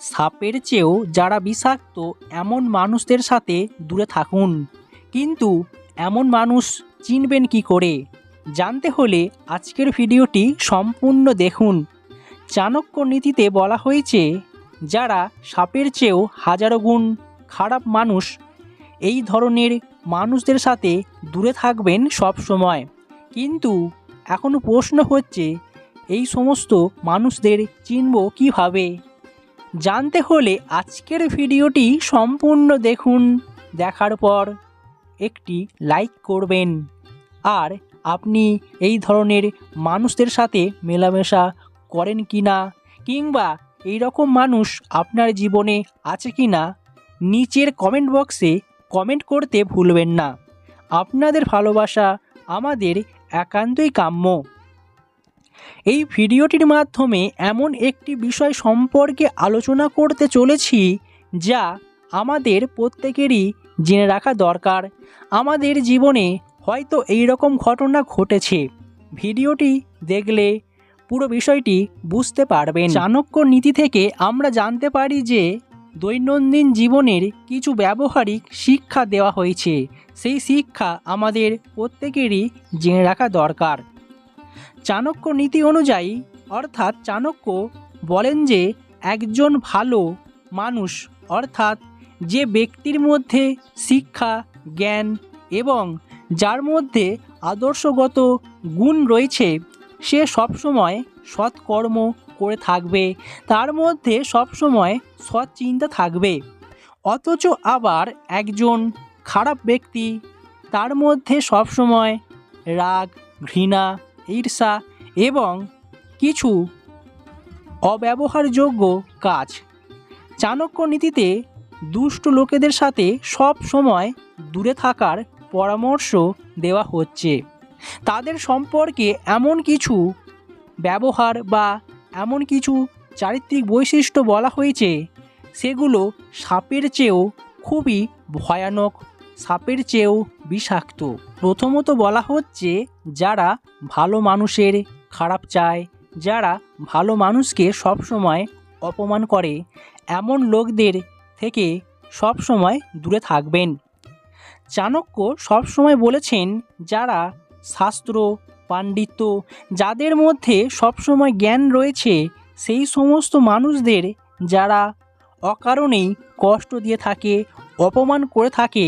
সাপের চেয়েও যারা বিষাক্ত, এমন মানুষদের সাথে দূরে থাকুন। কিন্তু এমন মানুষ চিনবেন কি করে? জানতে হলে আজকের ভিডিওটি সম্পূর্ণ দেখুন। চাণক্য নীতিতে বলা হয়েছে, যারা সাপের চেয়েও হাজারো গুণ খারাপ মানুষ, এই ধরনের মানুষদের সাথে দূরে থাকবেন সব সময়। কিন্তু এখনও প্রশ্ন হচ্ছে, এই সমস্ত মানুষদের চিনব কীভাবে? জানতে হলে আজকের ভিডিওটি সম্পূর্ণ দেখুন। দেখার পর একটি লাইক করবেন। আর আপনি এই ধরনের মানুষদের সাথে মেলামেশা করেন কি না কিংবা এই রকম মানুষ আপনার জীবনে আছে কি না নিচের কমেন্ট বক্সে কমেন্ট করতে ভুলবেন না। আপনাদের ভালোবাসা আমাদের একান্তই কাম্য। এই ভিডিওটির মাধ্যমে এমন একটি বিষয় সম্পর্কে আলোচনা করতে চলেছি যা আমাদের প্রত্যেকেরই জেনে রাখা দরকার। আমাদের জীবনে হয়তো এই রকম ঘটনা ঘটেছে। ভিডিওটি দেখলে পুরো বিষয়টি বুঝতে পারবেন। চাণক্য নীতি থেকে আমরা জানতে পারি যে দৈনন্দিন জীবনের কিছু ব্যবহারিক শিক্ষা দেওয়া হয়েছে। সেই শিক্ষা আমাদের প্রত্যেকেরই জেনে রাখা দরকার। চাণক্য নীতি অনুযায়ী, অর্থাৎ চাণক্য বলেন যে একজন ভালো মানুষ, অর্থাৎ যে ব্যক্তির মধ্যে শিক্ষা, জ্ঞান এবং যার মধ্যে আদর্শগত গুণ রয়েছে, সে সবসময় সৎকর্ম করে থাকবে। তার মধ্যে সবসময় সৎ চিন্তা থাকবে। অথচ আবার একজন খারাপ ব্যক্তি, তার মধ্যে সবসময় রাগ, ঘৃণা ঈর্ষা এবং কিছু অব্যবহারযোগ্য কাজ। চাণক্য নীতিতে দুষ্ট লোকেদের সাথে সব সময় দূরে থাকার পরামর্শ দেওয়া হচ্ছে। তাদের সম্পর্কে এমন কিছু ব্যবহার বা এমন কিছু চারিত্রিক বৈশিষ্ট্য বলা হয়েছে, সেগুলো সাপের চেয়েও খুবই ভয়ানক। সাপের চেয়েও বিষাক্ত। প্রথমত বলা হচ্ছে যারা ভালো মানুষের খারাপ চায়, যারা ভালো মানুষকে সবসময় অপমান করে। এমন লোকদের থেকে সবসময় দূরে থাকবেন। চাণক্য সবসময় বলেছেন, যারা শাস্ত্র, পাণ্ডিত্য, যাদের মধ্যে সবসময় জ্ঞান রয়েছে, সেই সমস্ত মানুষদের যারা অকারণেই কষ্ট দিয়ে থাকে, অপমান করে থাকে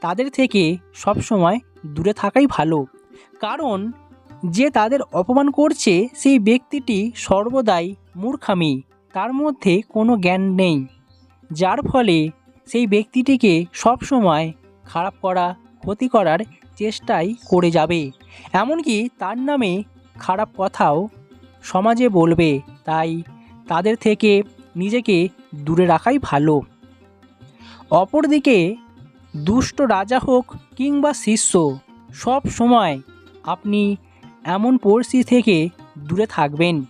তাদের থেকে সবসময় দূরে থাকাই ভালো। কারণ যে তাদের অপমান করছে, সেই ব্যক্তিটি সর্বদাই মূর্খামি। তার মধ্যে কোনো জ্ঞান নেই, যার ফলে সেই ব্যক্তিটিকে সবসময় খারাপ করা, ক্ষতি করার চেষ্টাই করে যাবে। এমনকি তার নামে খারাপ কথাও সমাজে বলবে। তাই তাদের থেকে নিজেকে দূরে রাখাই ভালো। অপরদিকে দুষ্ট রাজা হোক কিংবা শিষ্য, সব সময় আপনি এমন পরিস্থিতি থেকে দূরে থাকবেন।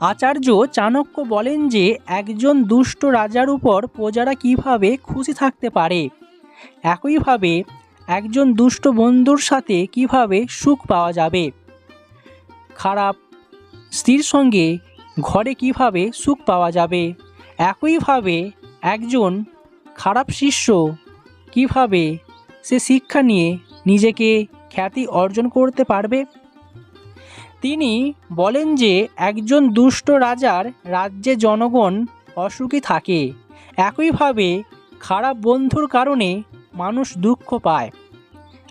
আচার্য চাণক্য বলেন যে, একজন দুষ্ট রাজার উপর প্রজারা কীভাবে খুশি থাকতে পারে, একইভাবে একজন দুষ্ট বন্ধুর সাথে কীভাবে সুখ পাওয়া যাবে, খারাপ স্ত্রীর সঙ্গে ঘরে কীভাবে সুখ পাওয়া যাবে, একইভাবে একজন খারাপ শিষ্য কীভাবে সে শিক্ষা নিয়ে নিজেকে খ্যাতি অর্জন করতে পারবে? তিনি বলেন যে একজন দুষ্ট রাজার রাজ্যে জনগণ অসুখী থাকে। একইভাবে খারাপ বন্ধুর কারণে মানুষ দুঃখ পায়।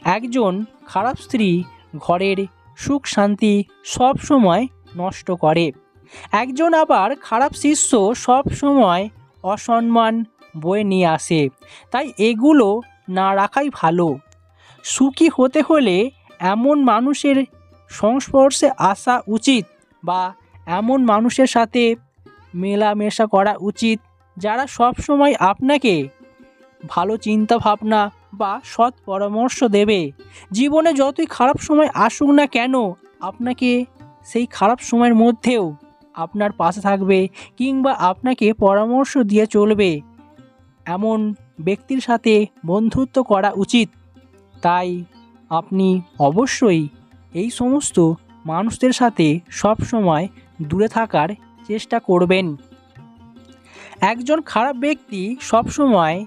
একজন খারাপ স্ত্রী ঘরের সুখ শান্তি সব সময় নষ্ট করে। একজন আবার খারাপ শিষ্য সব সময় অসম্মান বয়ে নিয়ে আসে। তাই এগুলো না রাখাই ভালো। সুখী হতে হলে এমন মানুষের সংস্পর্শে আসা উচিত বা এমন মানুষের সাথে মেলামেশা করা উচিত যারা সব সময় আপনাকে ভালো চিন্তা ভাবনা বা সৎ পরামর্শ দেবে। জীবনে যতই খারাপ সময় আসুক না কেন, আপনাকে সেই খারাপ সময়ের মধ্যেও আপনার পাশে থাকবে কিংবা আপনাকে পরামর্শ দিয়ে চলবে। এমন ব্যক্তির সাথে বন্ধুত্ব করা উচিত। তাই আপনি অবশ্যই এই সমস্ত মানুষদের সাথে সব সময় দূরে থাকার চেষ্টা করবেন। একজন খারাপ ব্যক্তি সবসময়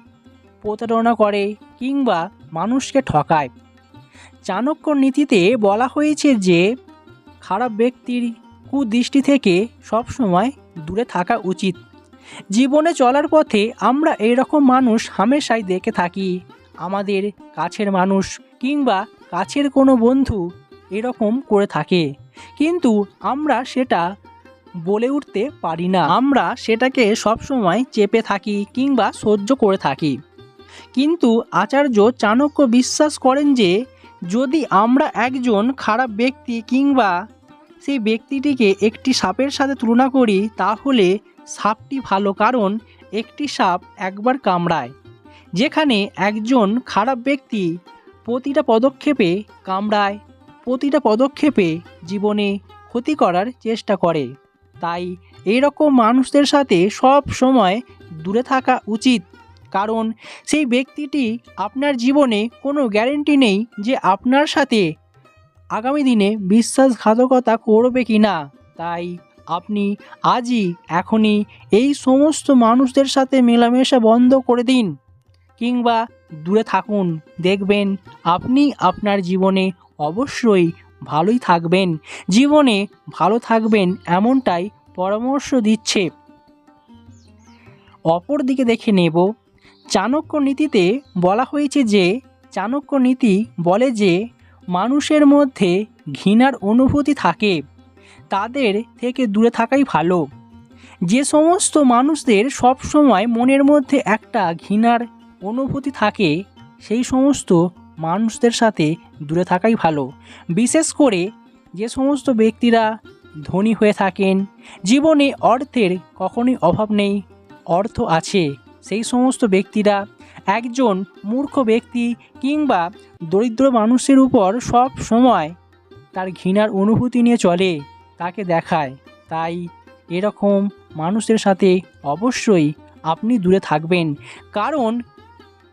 প্রতারণা করে কিংবা মানুষকে ঠকায়। চাণক্য নীতিতে বলা হয়েছে যে, খারাপ ব্যক্তির কুদৃষ্টি থেকে সবসময় দূরে থাকা উচিত। জীবনে চলার পথে আমরা এইরকম মানুষ হামেশাই দেখে থাকি। আমাদের কাছের মানুষ কিংবা কাছের কোনো বন্ধু এরকম করে থাকে। কিন্তু আমরা সেটা বলে উঠতে পারি না। আমরা সেটাকে সবসময় চেপে থাকি কিংবা সহ্য করে থাকি। কিন্তু আচার্য চাণক্য বিশ্বাস করেন যে, যদি আমরা একজন খারাপ ব্যক্তি কিংবা সেই ব্যক্তিটিকে একটি সাপের সাথে তুলনা করি, তাহলে সাপটি ভালো কারণ একটি সাপ একবার কামড়ায়, যেখানে একজন খারাপ ব্যক্তি প্রতিটা পদক্ষেপে কামড়ায়, প্রতিটা পদক্ষেপে জীবনে ক্ষতি করার চেষ্টা করে। তাই এইরকম মানুষদের সাথে সব সময় দূরে থাকা উচিত, কারণ সেই ব্যক্তিটি আপনার জীবনে কোনো গ্যারেন্টি নেই যে আপনার সাথে আগামী দিনে বিশ্বাসঘাতকতা করবে কি না তাই আপনি আজই, এখনই এই সমস্ত মানুষদের সাথে মেলামেশা বন্ধ করে দিন কিংবা দূরে থাকুন। দেখবেন আপনি আপনার জীবনে অবশ্যই ভালোই থাকবেন। জীবনে ভালো থাকবেন এমনটাই পরামর্শ দিচ্ছে। অপর দিকে দেখে নেব, চাণক্য নীতিতে বলা হয়েছে যে, চাণক্য নীতি বলে যে, মানুষের মধ্যে ঘৃণার অনুভূতি থাকে। তাদের থেকে দূরে থাকাই ভালো। যে সমস্ত মানুষদের সব সময় মনের মধ্যে একটা ঘৃণার অনুভূতি থাকে, সেই সমস্ত মানুষদের সাথে দূরে থাকাই ভালো। বিশেষ করে যে সমস্ত ব্যক্তিরা ধনী হয়ে থাকেন, জীবনে অর্থের কখনোই অভাব নেই, অর্থ আছে। সেই সমস্ত ব্যক্তিরা একজন মূর্খ ব্যক্তি কিংবা দরিদ্র মানুষের উপর সব সময় তার ঘৃণার অনুভূতি নিয়ে চলে। তাকে দেখায়। তাই এরকম মানুষের সাথে অবশ্যই আপনি দূরে থাকবেন। কারণ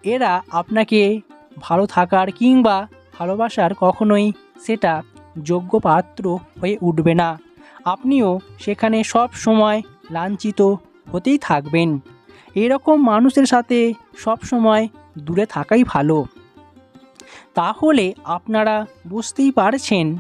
এরা আপনাকে ভালো থাকার কিংবা ভালোবাসার কখনোই সেটা যোগ্য পাত্র হয়ে উঠবে না। আপনিও সেখানে সব সময় লাঞ্ছিত হতেই থাকবেন। এরকম মানুষের সাথে সব সময় দূরে থাকাই ভালো। তাহলে আপনারা বুঝতেই পারছেন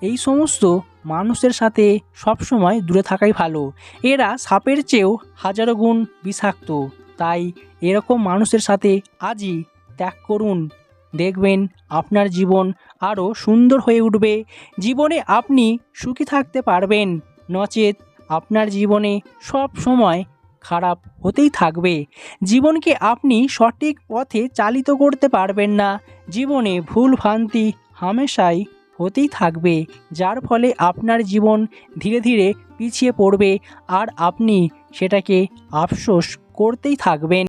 এই সমস্ত মানুষের সাথে সব সময় দূরে থাকাই ভালো। এরা সাপের চেয়েও হাজারো গুণ বিষাক্ত। তাই এরকম মানুষের সাথে আজই ত্যাগ করুন। দেখবেন আপনার জীবন আরও সুন্দর হয়ে উঠবে। জীবনে আপনি সুখী থাকতে পারবেন। নচেত আপনার জীবনে সব সময় খারাপ হতেই থাকবে। জীবনকে আপনি সঠিক পথে চালিত করতে পারবেন না। জীবনে ভুল ভ্রান্তি হামেশাই হতেই থাকবে, যার ফলে আপনার জীবন ধীরে ধীরে পিছিয়ে পড়বে আর আপনি সেটাকে আফসোস করতেই থাকবেন।